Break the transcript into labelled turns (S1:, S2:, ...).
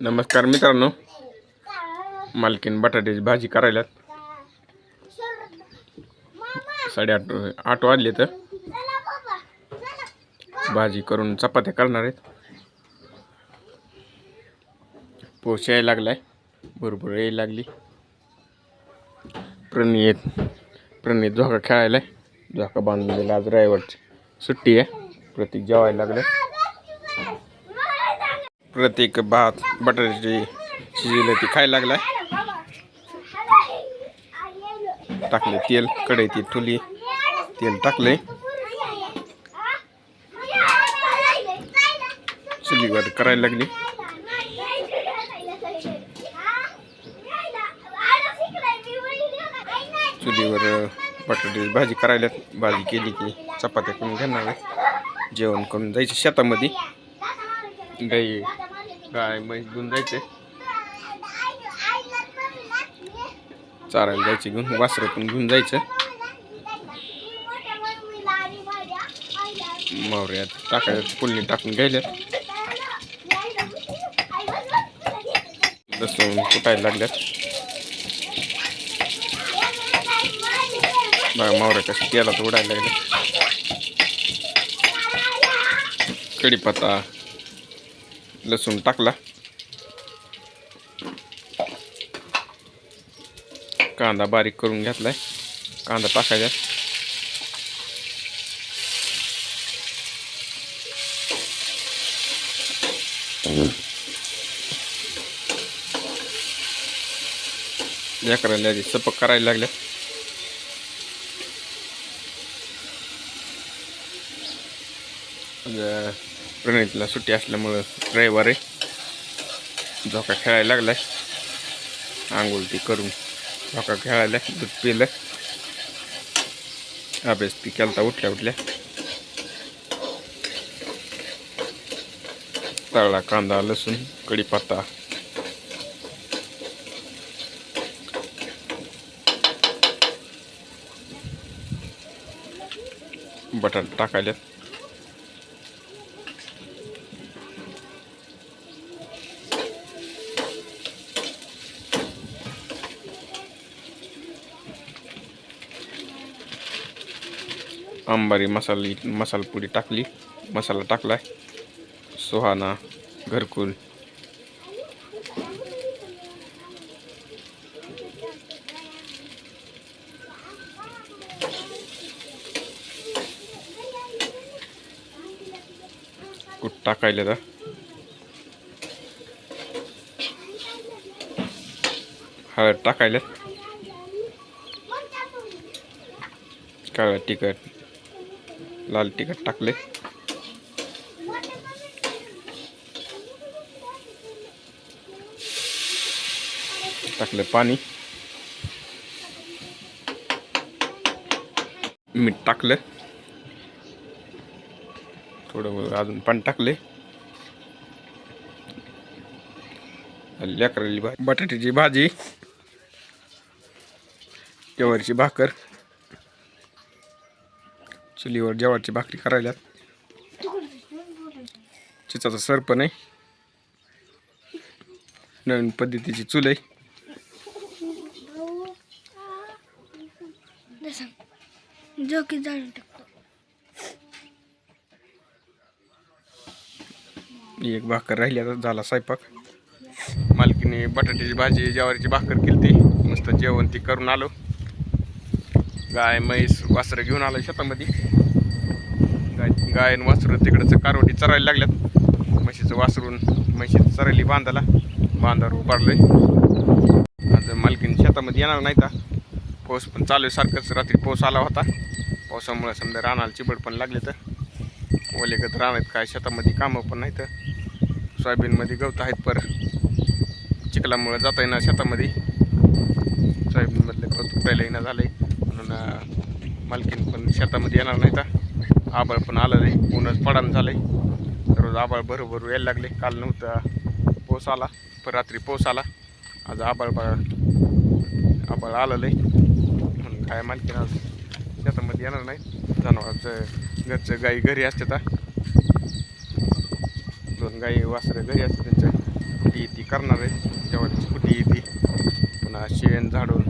S1: नमस्कार मित्रांनो. मालकीन बटाट्याची भाजी करायला साडेआठ आठ वाजले तर भाजी करून चपात्या करणार आहेत. पोष यायला लागलाय भरपूर यायला लागली. प्रणित प्रणित झोका खेळायला झोका बांधून दिला आज रविवारची सुट्टी आहे प्रतीक जेवायला लागलं प्रत्येक भात बटाट्याची शिजले ती खायला लागलाय. टाकले तेल कढई ती ठुली. तेल टाकले चुलीवर करायला लागली. चुलीवर बटाट्याची भाजी करायला भाजी केली की चपात्या करून घेणार आहे. जेवण करून जायचं शेतामध्ये. गाई गाय म्हैस घेऊन जायचे चारायला जायचे घेऊन वासरं पण घेऊन जायचं मावऱ्यात टाकायचं फुलणी टाकून घ्यायला लसूण कुटायला लागल्यात. बघा मावऱ्या कसं तेलात उडायला लागल्या कढीपत्ता. लसूण टाकला. कांदा बारीक करून घेतलाय. कांदा टाकायचा. लेकराला आधी सपक करायला लागल्या म्हणजे प्रणितला सुट्टी असल्यामुळं रविवार आहे झोका खेळायला लागलाय. आंघोळ ती करून झोका खेळायला दूध पिलं. अभ्यास ती केलता उठल्या उठल्या. तळला कांदा लसूण कढीपत्ता. बटाटा टाकायला अंबारी मसाली मसाला पुडी टाकली मसाला टाकलाय. सुहाना घरकुल. कुठ टाकायला तर हळद टाकायला. काळ तिखट. लाल तिखट टाकले. टाकलं पाणी. मीठ टाकलं. थोडं अजून पाणी टाकले. लेकरली भाजी. बटाट्याची भाजी. जवारीची भाकर. चुलीवर जेवाची भाकरी करायला चिचाचा सरप नाही नवीन पद्धतीची चूल आहे.
S2: जाळून टाकतो
S1: एक भाकर राहिली आता झाला स्वयंपाक. मालकीने बटाट्याची भाजी ज्वारीची भाकर केली मस्त जेवण ती करून आलो. गाय म्हैस वासरं घेऊन आलं शेतामध्ये. गाय गाय आणि वासरं तिकडचं कारवटी चरायला लागल्यात. म्हशीचं वासरून म्हशीचं चरायली बांधाला. बांधावर उभारलंय. आता मालकीन शेतामध्ये येणार नाही का पाऊस पण चालू आहे सारखंच. रात्री पाऊस आला होता. पावसामुळे समजा रानाला चिबड पण लागले तर. ओलेगत रानात काय? शेतामध्ये कामं पण नाही तर सोयाबीनमध्ये गवत आहेत पर. चिखलामुळे जाता येणार शेतामध्ये. सोयाबीनमधलं गवत उठायला येणं झालं आहे म्हणून मालकीन पण शेतामध्ये येणार नाही तर आबाळ पण आलं नाही. ऊनच पडान झालं आहे रोज आबाळ बरोबर यायला लागले. काल नव्हतं पाऊस आला पण रात्री पाऊस आला. आज आबाळ बा आबाळ आलं नाही म्हणून काय मालकीन आज शेतामध्ये येणार नाही. जनावरांचं घरचं गाई घरी असते तर. दोन गाई वासरं घरी असते त्यांचं कुटी येते करणार आहे तेव्हा कुटी येते पुन्हा शेण झाडून